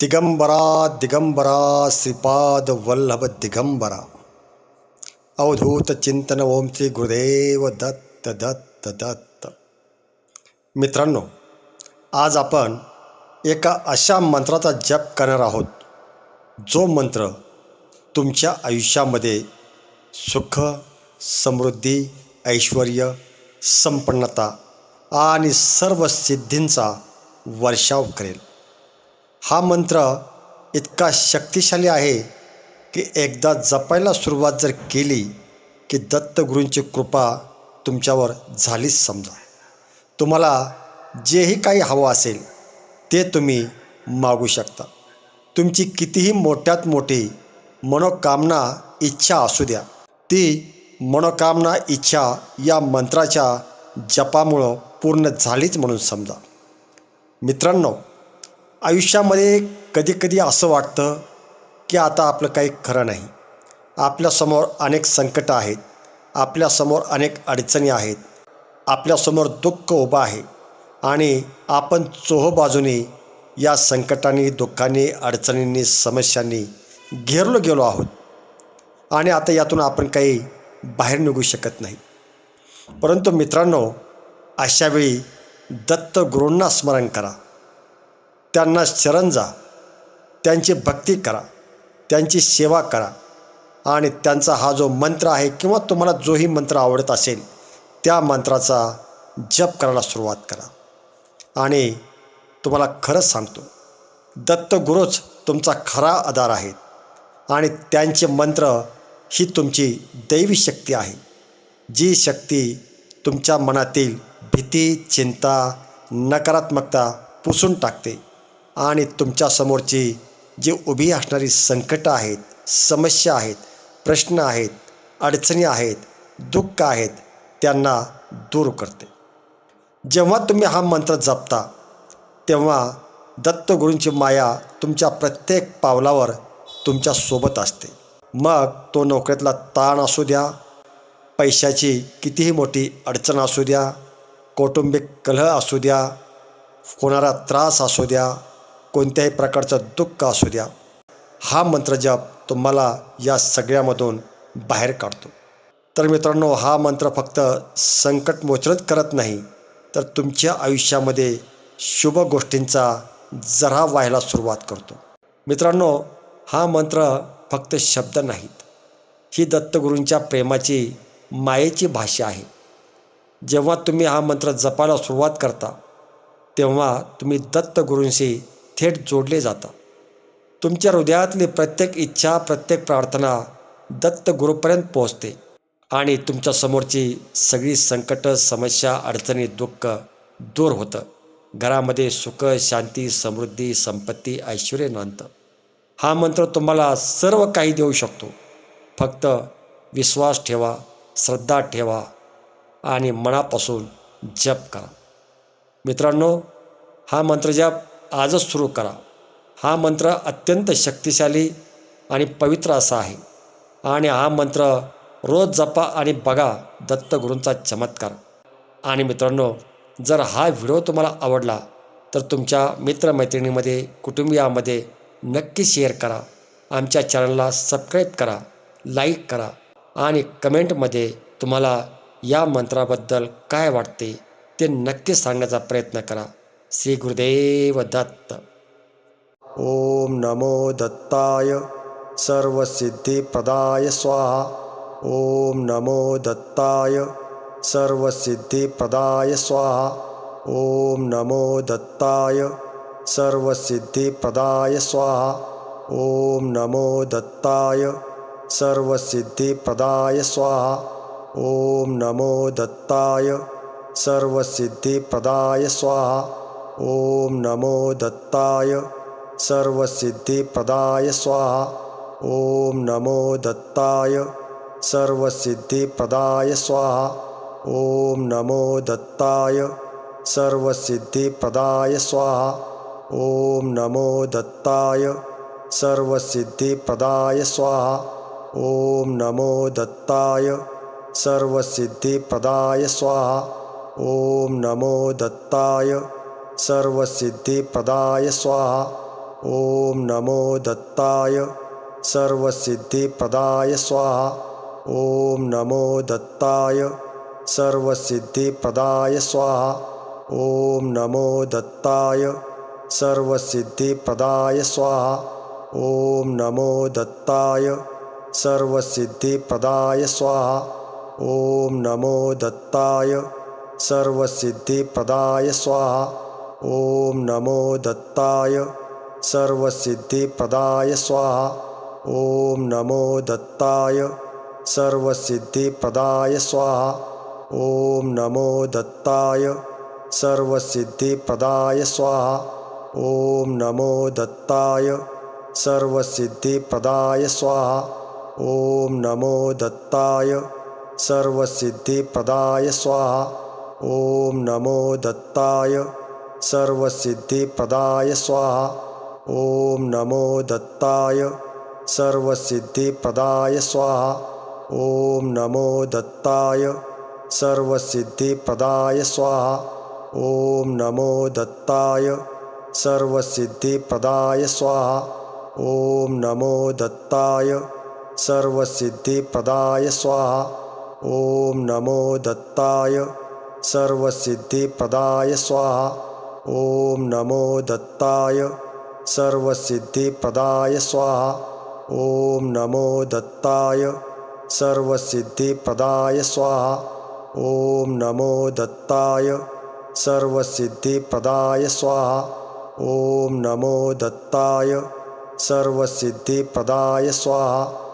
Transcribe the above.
दिगंबरा दिगंबरा श्रीपाद वल्लभ दिगंबरा। अवधूत चिंतन ओम श्री गुरुदेव दत्त दत्त दत्त। मित्रांनो आज आपण एका अशा मंत्राचा जप करणार आहोत जो मंत्र तुमच्या आयुष्यामध्ये सुख समृद्धी ऐश्वर संपन्नता आणि सर्व सिद्धींचा वर्षाव करेल. हा मंत्र इतका शक्तिशाली आहे की एकदा जपायला सुरुवात जर केली की दत्तगुरूंची कृपा तुमच्यावर झालीच समजा. तुम्हाला जेही काही हवं असेल ते तुम्ही मागू शकता. तुमची कितीही मोठ्यात मोठी मनोकामना इच्छा असू द्या ती मनोकामना इच्छा या मंत्राच्या जपामुळं पूर्ण झालीच म्हणून समजा. मित्रांनो आयुष्यामध्ये कधीकधी असं वाटतं की आता आपलं काही खरं नाही. आपल्यासमोर अनेक संकटं आहेत. आपल्यासमोर अनेक अडचणी आहेत. आपल्यासमोर दुःख उभं आहे. आणि आपण चोहोबाजूने या संकटांनी दुःखांनी अडचणींनी समस्यांनी घेरलो गेलो आहोत. आणि आता यातून आपण काही बाहेर निघू शकत नाही. परंतु मित्रांनो अशावेळी दत्तगुरूंना स्मरण करा. त्यांना शरण जा. त्यांची भक्ती करा. त्यांची सेवा करा. आणि त्यांचा हा जो मंत्र आहे किंवा तुम्हाला जोही मंत्र आवडत असेल त्या मंत्राचा जप करायला सुरुवात करा. आणि तुम्हाला खरंच सांगतो दत्तगुरूच तुमचा खरा आधार आहेत. आणि त्यांचे मंत्र ही तुमची दैवी शक्ती आहे. जी शक्ती तुमच्या मनातील भीती चिंता नकारात्मकता पुसून टाकते. आणि तुमच्यासमोरची जी उभी असणारी संकटं आहेत समस्या आहेत प्रश्न आहेत अडचणी आहेत दुःख आहेत त्यांना दूर करते. जेव्हा तुम्ही हा मंत्र जपता तेव्हा दत्तगुरूंची माया तुमच्या प्रत्येक पावलावर तुमच्यासोबत असते. मग तो नोकरीतला ताण असू द्या पैशाची कितीही मोठी अडचण असू द्या कौटुंबिक कलह असू द्या होणारा त्रास असू द्या कोणत्याही प्रकारचं दुःख असू द्या. हा मंत्र जप तुम्हाला या सगळ्यामधून बाहेर काढतो. तर मित्रांनो हा मंत्र फक्त संकटमोचनच करत नाही तर तुमच्या आयुष्यामध्ये शुभ गोष्टींचा जरा व्हायला सुरुवात करतो. मित्रांनो हा मंत्र फक्त शब्द नाहीत. ही दत्तगुरूंच्या प्रेमाची मायेची भाषा आहे. जेव्हा तुम्ही हा मंत्र जपायला सुरुवात करता तेव्हा तुम्ही दत्तगुरूंशी थेट जोडले जातं. तुमच्या हृदयातली प्रत्येक इच्छा प्रत्येक प्रार्थना दत्त गुरुपर्यंत पोहोचते आणि तुमच्यासमोरची सगळी संकटं समस्या अडचणी दुःख दूर होतं. घरामध्ये सुख शांती समृद्धी संपत्ती ऐश्वर नांदतं हा मंत्र तुम्हाला सर्व काही देऊ शकतो. फक्त विश्वास ठेवा श्रद्धा ठेवा आणि मनापासून जप करा. मित्रांनो हा मंत्र जप आजच सुरू करा. हा मंत्र अत्यंत शक्तिशाली आणि पवित्र असा आहे. आणि हा मंत्र रोज जपा आणि बघा दत्तगुरूंचा चमत्कार. आणि मित्रांनो जर हा व्हिडिओ तुम्हाला आवडला तर तुमच्या मित्रमैत्रिणीमध्ये कुटुंबियामध्ये नक्की शेअर करा. आमच्या चॅनलला सबस्क्राईब करा लाईक करा आणि कमेंटमध्ये तुम्हाला या मंत्राबद्दल काय वाटते ते नक्की सांगण्याचा प्रयत्न करा. श्री गुरुदेव दत्त। ओम नमो दत्ताय सर्वसिद्धिप्रदाय स्वाहा। ओम नमो दत्ताय सर्वसिद्धिप्रदाय स्वाहा। ओम नमो दत्ताय सर्वसिद्धिप्रदाय स्वाहा। ओम नमो दत्ताय सर्वसिद्धिप्रदाय स्वाहा। ओम नमो दत्ताय सर्वसिद्धिप्रदाय स्वाहा ઓમ નમો દત્તાય સર્વસિદ્ધિપ્રદાય સ્વાહા ઓમ નમો દત્તાય સર્વસિદ્ધિપ્રદાય સ્વાહા ઓમ નમો દત્તાય સર્વસિદ્ધિપ્રદાય સ્વાહા ઓમ નમો દત્તાય સર્વસિદ્ધિપ્રદાય સ્વાહા ઓમ નમો દત્તાય સર્વસિદ્ધિપ્રદાય સ્વાહા ઓમ નમો દત્તાય સર્વસિદ્ધિ પ્રદાય સ્વાહા ઓમ નમો દત્તાય સર્વસિદ્ધિ પ્રદાય સ્વાહા ઓમ નમો દત્તાય સર્વસિદ્ધિ પ્રદાય સ્વાહા ઓમ નમો દત્તાય સર્વસિદ્ધિ પ્રદાય સ્વાહા ઓમ નમો દત્તાય સર્વસિદ્ધિ પ્રદાય સ્વાહા ઓમ નમો દત્તાય સર્વસિદ્ધિ સ્વાહા ઓમ નમો દત્તાય સર્વસિદ્ધિપ્રદાય સ્વાહા ઓમ નમો દત્તાય સર્વસિદ્ધિપ્રદાય સ્વાહા ઓમ નમો દત્તાય સર્વસિદ્ધિપ્રદાય સ્વાહા ઓમ નમો દત્તાય સર્વસિદ્ધિપ્રદાય સ્વાહા ઓમ નમો દત્તાય સર્વસિદ્ધિપ્રદાય સ્વાહા ઓમ નમો દત્તાય સર્વસિદ્ધિપ્રદાય સ્વાહા ઓમ નમો દત્તાય સર્વસિદ્ધિપ્રદાય સ્વાહા ઓમ નમો દત્તાય સર્વસિદ્ધિપ્રદાય સ્વાહા ઓમ નમો દત્તાય સર્વસિદ્ધિપ્રદાય સ્વાહા ઓમ નમો દત્તાય સર્વસિદ્ધિપ્રદાય સ્વાહા ઓમ નમો દત્તાય સર્વસિદ્ધિપ્રદાય સ્વાહા ॐ नमो दत्ताय सर्वसिद्धिप्रदाय स्वाहा। ॐ नमो दत्ताय सर्वसिद्धिप्रदाय स्वाहा। ॐ नमो दत्ताय सर्वसिद्धिप्रदाय स्वाहा। ॐ नमो दत्ताय सर्वसिद्धिप्रदाय स्वाहा